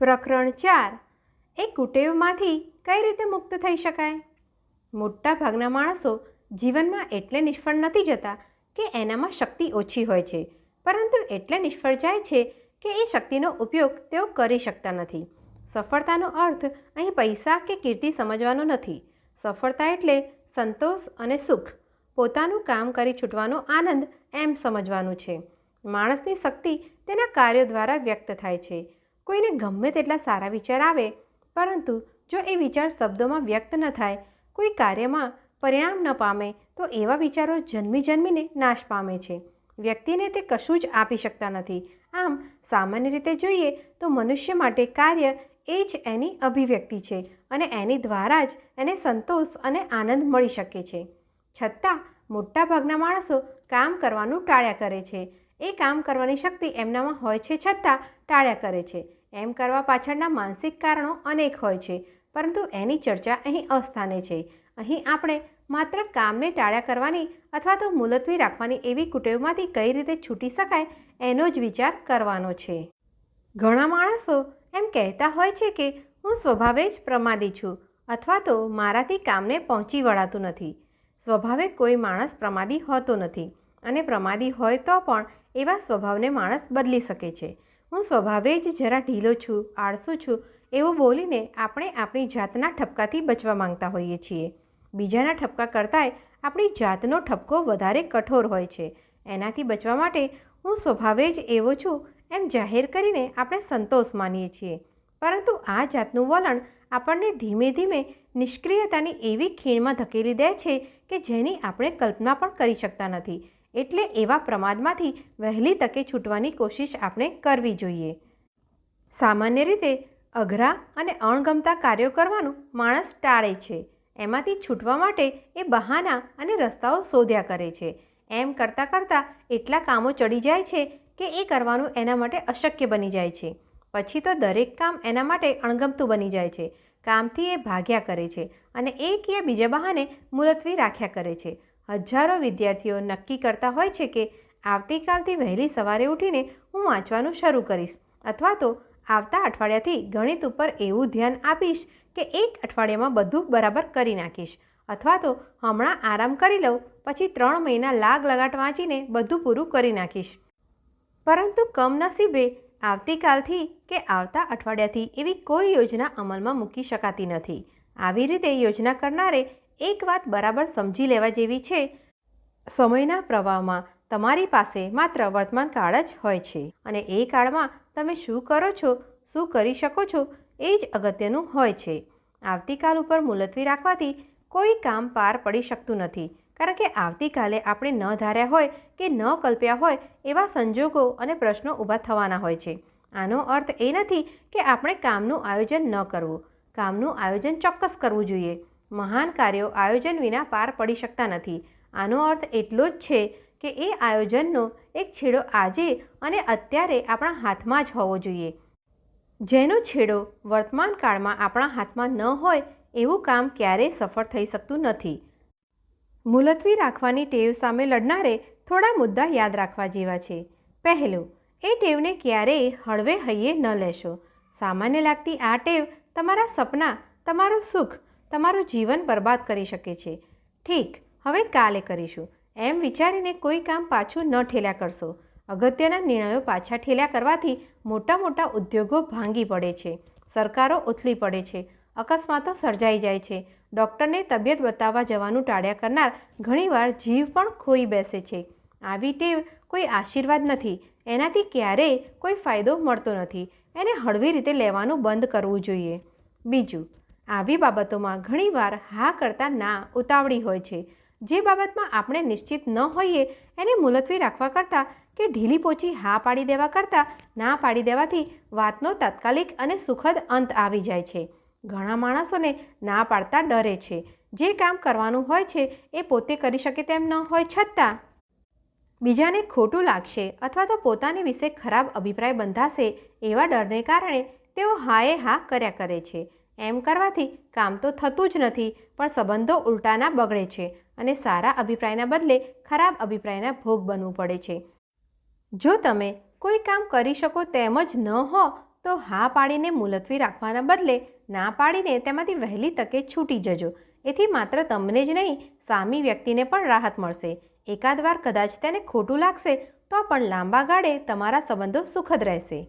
પ્રકરણ ચાર. એ કુટેવમાંથી કઈ રીતે મુક્ત થઈ શકાય? મોટા ભાગના માણસો જીવનમાં એટલે નિષ્ફળ નથી જતા કે એનામાં શક્તિ ઓછી હોય છે, પરંતુ એટલે નિષ્ફળ જાય છે કે એ શક્તિનો ઉપયોગ તેઓ કરી શકતા નથી. સફળતાનો અર્થ અહીં પૈસા કે કીર્તિ સમજવાનો નથી. સફળતા એટલે સંતોષ અને સુખ. પોતાનું કામ કરી છૂટવાનો આનંદ એમ સમજવાનું છે. માણસની શક્તિ તેના કાર્યો દ્વારા વ્યક્ત થાય છે. કોઈને ગમે તેટલા સારા વિચાર આવે, પરંતુ જો એ વિચાર શબ્દોમાં વ્યક્ત ન થાય, કોઈ કાર્યમાં પરિણામ ન પામે, તો એવા વિચારો જન્મી જન્મીને નાશ પામે છે. વ્યક્તિને તે કશું જ આપી શકતા નથી. આમ, સામાન્ય રીતે જોઈએ તો મનુષ્ય માટે કાર્ય એ જ એની અભિવ્યક્તિ છે અને એની દ્વારા જ એને સંતોષ અને આનંદ મળી શકે છે. છતાં, મોટાભાગના માણસો કામ કરવાનું ટાળ્યા કરે છે. એ કામ કરવાની શક્તિ એમનામાં હોય છે છતાં ટાળ્યા કરે છે. એમ કરવા પાછળના માનસિક કારણો અનેક હોય છે, પરંતુ એની ચર્ચા અહીં અસ્થાને છે. અહીં આપણે માત્ર કામને ટાળ્યા કરવાની અથવા તો મુલતવી રાખવાની એવી કુટેવમાંથી કઈ રીતે છૂટી શકાય એનો જ વિચાર કરવાનો છે. ઘણા માણસો એમ કહેતા હોય છે કે હું સ્વભાવે જ પ્રમાદી છું અથવા તો મારાથી કામને પહોંચી વળાતું નથી. સ્વભાવે કોઈ માણસ પ્રમાદી હોતો નથી અને પ્રમાદી હોય તો પણ એવા સ્વભાવને માણસ બદલી શકે છે. હું સ્વભાવે જ જરા ઢીલો છું, આળસુ છું, એવું બોલીને આપણે આપણી જાતના ઠપકાથી બચવા માંગતા હોઈએ છીએ. બીજાના ઠપકા કરતાંય આપણી જાતનો ઠપકો વધારે કઠોર હોય છે. એનાથી બચવા માટે હું સ્વભાવે જ એવો છું એમ જાહેર કરીને આપણે સંતોષ માનીએ છીએ. પરંતુ આ જાતનું વલણ આપણને ધીમે ધીમે નિષ્ક્રિયતાની એવી ખીણમાં ધકેલી દે છે કે જેની આપણે કલ્પના પણ કરી શકતા નથી. એટલે એવા પ્રમાદમાંથી વહેલી તકે છૂટવાની કોશિશ આપણે કરવી જોઈએ. સામાન્ય રીતે અઘરા અને અણગમતા કાર્યો કરવાનું માણસ ટાળે છે. એમાંથી છૂટવા માટે એ બહાના અને રસ્તાઓ શોધ્યા કરે છે. એમ કરતાં કરતાં એટલા કામો ચડી જાય છે કે એ કરવાનું એના માટે અશક્ય બની જાય છે. પછી તો દરેક કામ એના માટે અણગમતું બની જાય છે. કામથી એ ભાગ્યા કરે છે અને એક યા બીજા બહાને મુલતવી રાખ્યા કરે છે. હજારો વિદ્યાર્થીઓ નક્કી કરતા હોય છે કે આવતીકાલથી વહેલી સવારે ઉઠીને હું વાંચવાનું શરૂ કરીશ અથવા તો આવતા અઠવાડિયાથી ગણિત ઉપર એવું ધ્યાન આપીશ કે એક અઠવાડિયામાં બધું બરાબર કરી નાખીશ અથવા તો હમણાં આરામ કરી લઉં, પછી ત્રણ મહિના લાગ લગાટ વાંચીને બધું પૂરું કરી નાખીશ. પરંતુ કમનસીબે આવતીકાલથી કે આવતા અઠવાડિયાથી એવી કોઈ યોજના અમલમાં મૂકી શકાતી નથી. આવી રીતે યોજના કરનારે એક વાત બરાબર સમજી લેવા જેવી છે. સમયના પ્રવાહમાં તમારી પાસે માત્ર વર્તમાન કાળ જ હોય છે અને એ કાળમાં તમે શું કરો છો, શું કરી શકો છો એ જ અગત્યનું હોય છે. આવતીકાલ ઉપર મુલતવી રાખવાથી કોઈ કામ પાર પડી શકતું નથી, કારણ કે આવતીકાલે આપણે ન ધાર્યા હોય કે ન કલ્પ્યા હોય એવા સંજોગો અને પ્રશ્નો ઊભા થવાના હોય છે. આનો અર્થ એ નથી કે આપણે કામનું આયોજન ન કરવું. કામનું આયોજન ચોક્કસ કરવું જોઈએ. મહાન કાર્યો આયોજન વિના પાર પડી શકતા નથી. આનો અર્થ એટલો જ છે કે એ આયોજનનો એક છેડો આજે અને અત્યારે આપણા હાથમાં જ હોવો જોઈએ. જેનો છેડો વર્તમાન કાળમાં આપણા હાથમાં ન હોય એવું કામ ક્યારેય સફળ થઈ શકતું નથી. મુલતવી રાખવાની ટેવ સામે લડનારે થોડા મુદ્દા યાદ રાખવા જેવા છે. પહેલું, એ ટેવને ક્યારેય હળવે હૈયે ન લેશો. સામાન્ય લાગતી આ ટેવ તમારા સપના, તમારું સુખ તમારું જીવન બરબાદ કરી શકે છે. ઠીક, હવે કાલે કરીશું. એમ વિચારીને કોઈ કામ પાછું ન ઠેલ્યા કરશો. અગત્યના નિર્ણયો પાછા ઠેલ્યા કરવાથી મોટા મોટા ઉદ્યોગો ભાંગી પડે છે. સરકારો ઉથલી પડે છે. અકસ્માતો સર્જાઈ જાય છે. ડૉક્ટરને તબિયત બતાવવા જવાનું ટાળ્યા કરનાર ઘણીવાર જીવ પણ ખોઈ બેસે છે. આવી ટેવ કોઈ આશીર્વાદ નથી. એનાથી ક્યારેય કોઈ ફાયદો મળતો નથી. એને હળવી રીતે લેવાનું બંધ કરવું જોઈએ. બીજું આવી બાબતોમાં ઘણીવાર હા કરતાં ના ઉતાવળી હોય છે. જે બાબતમાં આપણે નિશ્ચિત ન હોઈએ, એને મુલતવી રાખવા કરતાં કે ઢીલી પોચી હા પાડી દેવા કરતાં ના પાડી દેવાથી વાતનો તાત્કાલિક અને સુખદ અંત આવી જાય છે. ઘણા માણસોને ના પાડતા ડરે છે. જે કામ કરવાનું હોય છે, એ પોતે કરી શકે તેમ ન હોય છતાં બીજાને ખોટું લાગશે અથવા તો પોતાને વિશે ખરાબ અભિપ્રાય બંધાશે એવા ડરને કારણે તેઓ હાએ હા કર્યા કરે છે. એમ કરવાથી કામ તો થતું જ નથી, પણ સંબંધો ઉલટાના બગડે છે અને સારા અભિપ્રાયના બદલે ખરાબ અભિપ્રાયના ભોગ બનવું પડે છે. જો તમે કોઈ કામ કરી શકો તેમ જ ન હો, તો હા પાડીને મુલતવી રાખવાના બદલે ના પાડીને તેમાંથી વહેલી તકે છૂટી જજો. એથી માત્ર તમને જ નહીં, સામી વ્યક્તિને પણ રાહત મળશે. એકાદ વાર કદાચ તેને ખોટું લાગશે, તો પણ લાંબા ગાળે તમારા સંબંધો સુખદ રહેશે.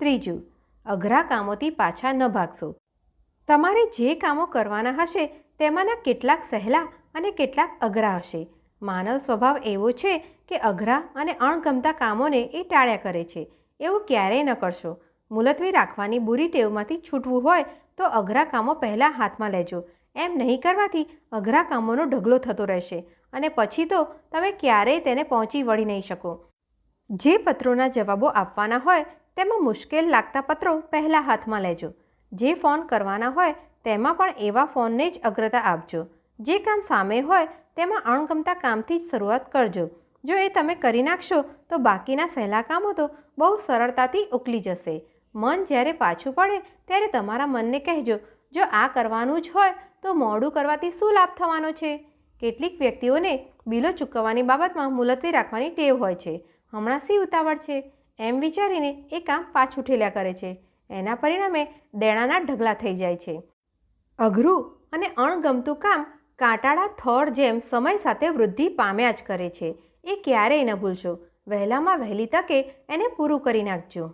ત્રીજું, અઘરા કામોથી પાછા ન ભાગશો. તમારે જે કામો કરવાના હશે તેમાંના કેટલાક સહેલા અને કેટલાક અઘરા હશે. માનવ સ્વભાવ એવો છે કે અઘરા અને અણગમતા કામોને એ ટાળ્યા કરે છે. એવું ક્યારેય ન કરશો. મુલતવી રાખવાની બુરી ટેવમાંથી છૂટવું હોય તો અઘરા કામો પહેલાં હાથમાં લેજો. એમ નહીં કરવાથી અઘરા કામોનો ઢગલો થતો રહેશે અને પછી તો તમે ક્યારેય તેને પહોંચી વળી નહીં શકો. જે પત્રોના જવાબો આપવાના હોય તેમાં મુશ્કેલ લાગતા પત્રો પહેલાં હાથમાં લેજો. જે ફોન કરવાના હોય, તેમાં પણ એવા ફોનને જ અગ્રતા આપજો. જે કામ સામે હોય, તેમાં અણગમતા કામથી જ શરૂઆત કરજો. જો એ તમે કરી નાખશો, તો બાકીના સહેલા કામો તો બહુ સરળતાથી ઉકલી જશે. મન જ્યારે પાછું પડે, ત્યારે તમારા મનને કહેજો, જો આ કરવાનું જ હોય, તો મોડું કરવાથી શું લાભ થવાનો છે? કેટલીક વ્યક્તિઓને બિલો ચૂકવવાની બાબતમાં મુલતવી રાખવાની ટેવ હોય છે. હમણાં સી ઉતાવળ છે? એમ વિચારીને એ કામ પાછું ઠેલ્યા કરે છે. એના પરિણામે દેણાના ઢગલા થઈ જાય છે. અઘરું અને અણગમતું કામ કાંટાળા થડ જેમ સમય સાથે વૃદ્ધિ પામ્યા જ કરે છે. એ ક્યારેય ન ભૂલશો. વહેલામાં વહેલી તકે એને પૂરું કરી નાખજો.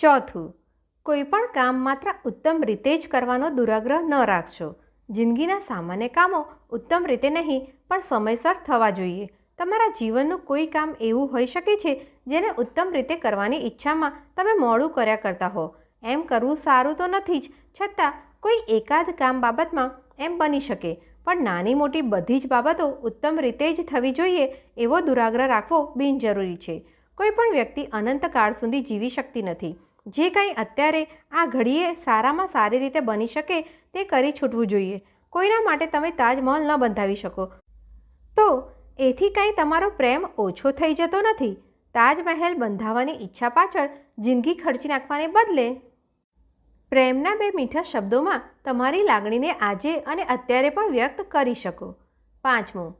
ચોથું, કોઈ પણ કામ માત્ર ઉત્તમ રીતે જ કરવાનો દુરાગ્રહ ન રાખશો. જિંદગીના સામાન્ય કામો ઉત્તમ રીતે નહીં, પણ સમયસર થવા જોઈએ. તમારા જીવનનું કોઈ કામ એવું હોઈ શકે છે, જેને ઉત્તમ રીતે કરવાની ઈચ્છામાં તમે મોડું કર્યા કરતા હો. એમ કરવું સારું તો નથી જ, છતાં કોઈ એકાદ કામ બાબતમાં એમ બની શકે. પણ નાની મોટી બધી જ બાબતો ઉત્તમ રીતે જ થવી જોઈએ એવો દુરાગ્રહ રાખવો બિનજરૂરી છે. કોઈ પણ વ્યક્તિ અનંતકાળ સુધી જીવી શકતી નથી. જે કંઈ અત્યારે આ ઘડીએ સારામાં સારી રીતે બની શકે તે કરી છૂટવું જોઈએ. કોઈના માટે તમે તાજમહલ ન બંધાવી શકો. તો એથી કંઈ તમારો પ્રેમ ઓછો થઈ જતો નથી? તાજમહેલ બંધાવવાની ઈચ્છા પાછળ જિંદગી ખર્ચી નાખવાને બદલે પ્રેમના બે મીઠા શબ્દોમાં તમારી લાગણીને આજે અને અત્યારે પણ વ્યક્ત કરી શકો. પાંચમું,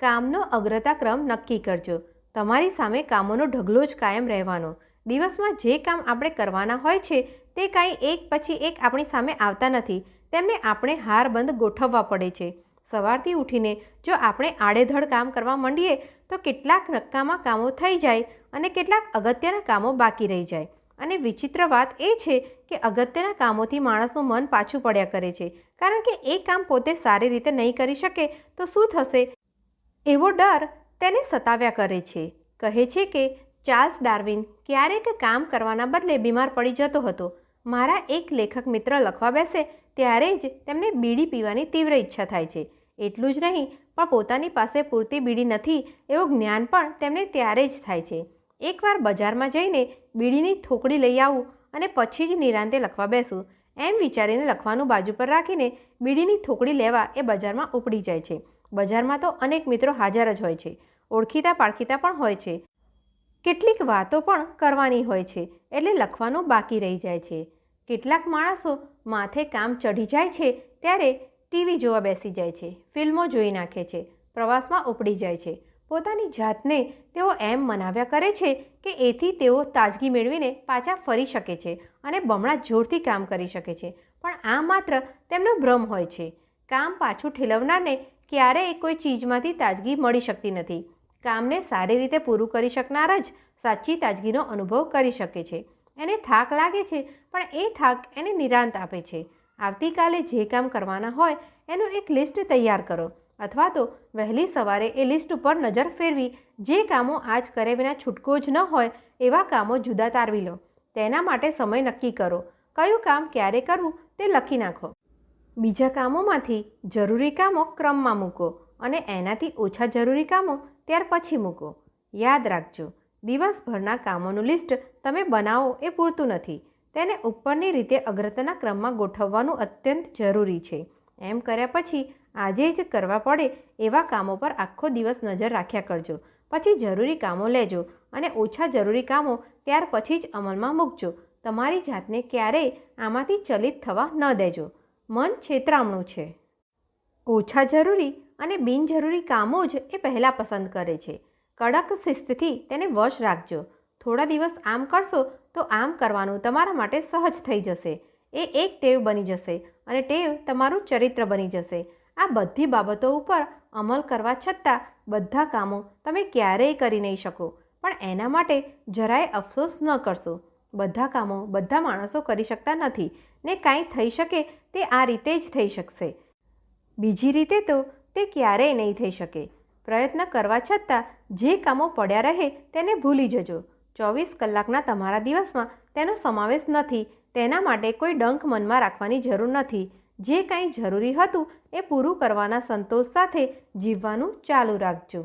કામનો અગ્રતા ક્રમ નક્કી કરજો. તમારી સામે કામોનો ઢગલો જ કાયમ રહેવાનો. દિવસમાં જે કામ આપણે કરવાના હોય છે, તે કાંઈ એક પછી એક આપણી સામે આવતા નથી. તેમને આપણે હારબંધ ગોઠવવા પડે છે. સવારથી ઉઠીને જો આપણે આડેધડ કામ કરવા માંડીએ, તો કેટલાક નક્કામાં કામો થઈ જાય અને કેટલાક અગત્યના કામો બાકી રહી જાય. અને વિચિત્ર વાત એ છે કે અગત્યના કામોથી માણસનું મન પાછું પડ્યા કરે છે. કારણ કે એ કામ પોતે સારી રીતે નહીં કરી શકે, તો શું થશે? એવો ડર તેને સતાવ્યા કરે છે. કહે છે કે, ચાર્લ્સ ડાર્વિન ક્યારેક કામ કરવાના બદલે બીમાર પડી જતો હતો. મારા એક લેખક મિત્ર લખવા બેસે ત્યારે જ તેમને બીડી પીવાની તીવ્ર ઈચ્છા થાય છે. એટલું જ નહીં, પણ પોતાની પાસે પૂરતી બીડી નથી, એવું જ્ઞાન પણ તેમને ત્યારે જ થાય છે. એકવાર બજારમાં જઈને બીડીની થોકડી લઈ આવું અને પછી જ નિરાંતે લખવા બેસું. એમ વિચારીને લખવાનું બાજુ પર રાખીને બીડીની થોકડી લેવા એ બજારમાં ઉપડી જાય છે. બજારમાં તો અનેક મિત્રો હાજર જ હોય છે. ઓળખીતા પાળખીતા પણ હોય છે. કેટલીક વાતો પણ કરવાની હોય છે, એટલે લખવાનું બાકી રહી જાય છે. કેટલાક માણસો માથે કામ ચઢી જાય છે ત્યારે ટીવી જોવા બેસી જાય છે, ફિલ્મો જોઈ નાખે છે, પ્રવાસમાં ઉપડી જાય છે. પોતાની જાતને તેઓ એમ મનાવ્યા કરે છે કે એથી તેઓ તાજગી મેળવીને પાછા ફરી શકે છે અને બમણા જોરથી કામ કરી શકે છે. પણ આ માત્ર તેમનો ભ્રમ હોય છે. કામ પાછું ઠેલવનારને ક્યારેય કોઈ ચીજમાંથી તાજગી મળી શકતી નથી. કામને સારી રીતે પૂરું કરી શકનાર જ સાચી તાજગીનો અનુભવ કરી શકે છે. એને થાક લાગે છે, પણ એ થાક એને નિરાંત આપે છે. આવતીકાલે જે કામ કરવાના હોય, એનું એક લિસ્ટ તૈયાર કરો. અથવા તો વહેલી સવારે એ લિસ્ટ ઉપર નજર ફેરવી, જે કામો આજ કરે વિના છૂટકો જ ન હોય, એવા કામો જુદા તારવી લો. તેના માટે સમય નક્કી કરો. કયું કામ ક્યારે કરવું તે લખી નાખો. બીજા કામોમાંથી જરૂરી કામો ક્રમમાં મૂકો અને એનાથી ઓછા જરૂરી કામો ત્યાર પછી મૂકો. યાદ રાખજો, દિવસભરના કામોનું લિસ્ટ તમે બનાવો એ પૂરતું નથી. તેને ઉપરની રીતે અગ્રતાના ક્રમમાં ગોઠવવાનું અત્યંત જરૂરી છે. એમ કર્યા પછી આજે જ કરવા પડે એવા કામો પર આખો દિવસ નજર રાખ્યા કરજો. પછી જરૂરી કામો લેજો અને ઓછા જરૂરી કામો ત્યાર પછી જ અમલમાં મૂકજો. તમારી જાતને ક્યારેય આમાંથી ચલિત થવા ન દેજો. મન છેતરામણું છે. ઓછા જરૂરી અને બિનજરૂરી કામો જ એ પહેલાં પસંદ કરે છે. કડક શિસ્તથી તેને વશ રાખજો. થોડા દિવસ આમ કરશો તો આમ કરવાનું તમારા માટે સહજ થઈ જશે. એ એક ટેવ બની જશે અને ટેવ તમારું ચરિત્ર બની જશે. આ બધી બાબતો ઉપર અમલ કરવા છતાં બધા કામો તમે ક્યારેય કરી નહીં શકો. પણ એના માટે જરાય અફસોસ ન કરશો. બધા કામો બધા માણસો કરી શકતા નથી. ને કાંઈ થઈ શકે તે આ રીતે જ થઈ શકશે. બીજી રીતે તો તે ક્યારેય નહીં થઈ શકે. પ્રયત્ન કરવા છતાં જે કામો પડ્યા રહે તેને ભૂલી જજો. ચોવીસ કલાકના તમારા દિવસમાં તેનો સમાવેશ નથી. તેના માટે કોઈ ડંખ મનમાં રાખવાની જરૂર નથી. જે કાંઈ જરૂરી હતું એ પૂરું કરવાના સંતોષ સાથે જીવવાનું ચાલુ રાખજો.